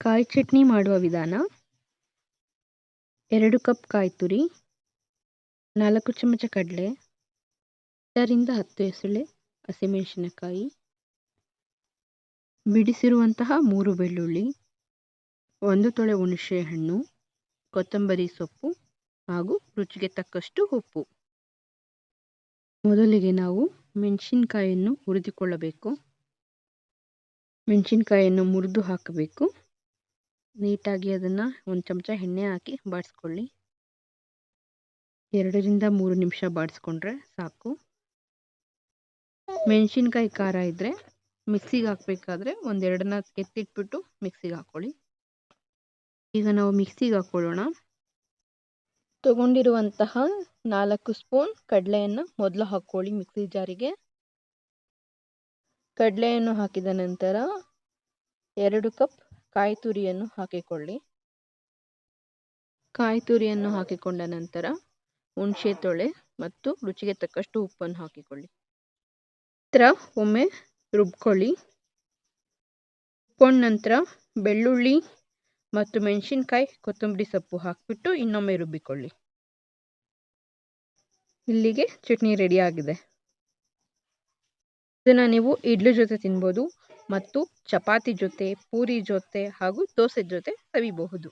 ಕಾಯಿ ಚಟ್ನಿ ಮಾಡುವ ವಿಧಾನ. ಎರಡು ಕಪ್ ಕಾಯಿ ತುರಿ, ನಾಲ್ಕು ಚಮಚ ಕಡಲೆ ಹತ್ತರಿಂದ ಹತ್ತು ಎಸಳೆ ಹಸಿಮೆಣಸಿನಕಾಯಿ, ಬಿಡಿಸಿರುವಂತಹ ಮೂರು ಬೆಳ್ಳುಳ್ಳಿ, ಒಂದು ತೊಳೆ ಹುಣಸೆ ಹಣ್ಣು, ಕೊತ್ತಂಬರಿ ಸೊಪ್ಪು ಹಾಗೂ ರುಚಿಗೆ ತಕ್ಕಷ್ಟು ಉಪ್ಪು. ಮೊದಲಿಗೆ ನಾವು ಮೆಣಸಿನಕಾಯಿಯನ್ನು ಹುರಿದುಕೊಳ್ಳಬೇಕು. ಮೆಣಸಿನಕಾಯಿಯನ್ನು ಮುರಿದು ಹಾಕಬೇಕು. ನೀಟಾಗಿ ಅದನ್ನು ಒಂದು ಚಮಚ ಎಣ್ಣೆ ಹಾಕಿ ಬಾಡಿಸ್ಕೊಳ್ಳಿ. ಎರಡರಿಂದ ಮೂರು ನಿಮಿಷ ಬಾಡಿಸ್ಕೊಂಡ್ರೆ ಸಾಕು. ಮೆಣಸಿನ್ಕಾಯಿ ಖಾರ ಇದ್ದರೆ ಮಿಕ್ಸಿಗೆ ಹಾಕಬೇಕಾದ್ರೆ ಒಂದೆರಡನ್ನ ಕೆತ್ತಿಟ್ಬಿಟ್ಟು ಮಿಕ್ಸಿಗೆ ಹಾಕ್ಕೊಳ್ಳಿ ಈಗ ನಾವು ಮಿಕ್ಸಿಗೆ ಹಾಕ್ಕೊಳ್ಳೋಣ ತಗೊಂಡಿರುವಂತಹ ನಾಲ್ಕು ಸ್ಪೂನ್ ಕಡಲೆಯನ್ನು ಮೊದಲು ಹಾಕ್ಕೊಳ್ಳಿ ಮಿಕ್ಸಿ ಜಾರಿಗೆ. ಕಡಲೆಯನ್ನು ಹಾಕಿದ ನಂತರ ಎರಡು ಕಪ್ ಕಾಯಿ ತುರಿಯನ್ನು ಹಾಕಿಕೊಳ್ಳಿ. ಕಾಯಿ ತುರಿಯನ್ನು ಹಾಕಿಕೊಂಡ ನಂತರ ಹುಣಸೆ ತೊಳೆ ಮತ್ತು ರುಚಿಗೆ ತಕ್ಕಷ್ಟು ಉಪ್ಪನ್ನು ಹಾಕಿಕೊಳ್ಳಿ. ನಂತರ ಒಮ್ಮೆ ರುಬ್ಕೊಳ್ಳಿ. ರುಬ್ಕೊಂಡ ನಂತರ ಬೆಳ್ಳುಳ್ಳಿ ಮತ್ತು ಮೆಣಸಿನ್ಕಾಯಿ ಕೊತ್ತಂಬರಿ ಸೊಪ್ಪು ಹಾಕಿಬಿಟ್ಟು ಇನ್ನೊಮ್ಮೆ ರುಬ್ಬಿಕೊಳ್ಳಿ. ಇಲ್ಲಿಗೆ ಚಟ್ನಿ ರೆಡಿ ಆಗಿದೆ. ಇದನ್ನು ನೀವು ಇಡ್ಲಿ ಜೊತೆ ತಿನ್ಬೋದು ಮತ್ತು ಚಪಾತಿ ಜೊತೆ ಪೂರಿ ಜೊತೆ ಹಾಗೂ ದೋಸೆ ಜೊತೆ ಸವಿಬಹುದು